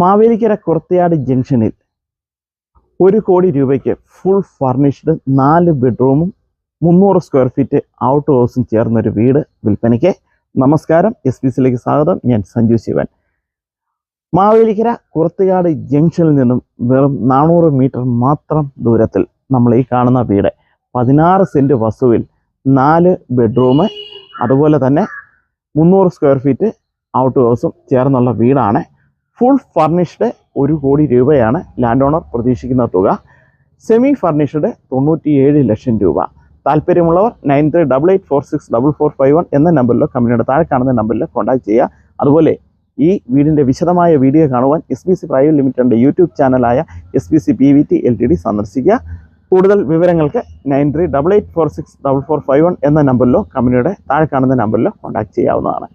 മാവേലിക്കര കുർത്തയാട് ജംഗ്ഷനിൽ ഒരു കോടി രൂപയ്ക്ക് ഫുൾ ഫർണിഷ്ഡ് നാല് ബെഡ്റൂമും മുന്നൂറ് സ്ക്വയർ ഫീറ്റ് ഔട്ട് ഹൗസും ചേർന്നൊരു വീട് വിൽപ്പനയ്ക്ക്. നമസ്കാരം. എസ് പി സിയിലേക്ക് സ്വാഗതം. ഞാൻ സഞ്ജു ശിവൻ. മാവേലിക്കര കുർത്തയാട് ജംഗ്ഷനിൽ നിന്നും വെറും നാനൂറ് മീറ്റർ മാത്രം ദൂരത്തിൽ നമ്മൾ ഈ കാണുന്ന വീട് പതിനാറ് സെന്റ് വസ്തുവിൽ നാല് ബെഡ്റൂം അതുപോലെ തന്നെ മുന്നൂറ് സ്ക്വയർ ഫീറ്റ് ഔട്ട് ഹൗസും ചേർന്നുള്ള വീടാണ്. ഫുൾ ഫർണിഷ്ഡ് ഒരു കോടി രൂപയാണ് ലാൻഡ് ഓണർ പ്രതീക്ഷിക്കുന്ന തുക. സെമി ഫർണിഷ്ഡ് തൊണ്ണൂറ്റിയേഴ് ലക്ഷം രൂപ. താല്പര്യമുള്ളവർ nine three double eight four six double four five one എന്ന നമ്പറിലോ കമ്പനിയുടെ താഴെ കാണുന്ന നമ്പറിലോ കോൺടാക്ട് ചെയ്യുക. അതുപോലെ ഈ വീടിന്റെ വിശദമായ വീഡിയോ കാണുവാൻ എസ് ബി സി പ്രൈവറ്റ് ലിമിറ്റഡിന്റെ YouTube ചാനലായ S B C P V T L T D സന്ദർശിക്കുക. കൂടുതൽ വിവരങ്ങൾക്ക് nine three double eight four six double four five one എന്ന നമ്പറിലോ കമ്പനിയുടെ താഴെ കാണുന്ന നമ്പറിലോ കോൺടാക്ട് ചെയ്യാവുന്നതാണ്.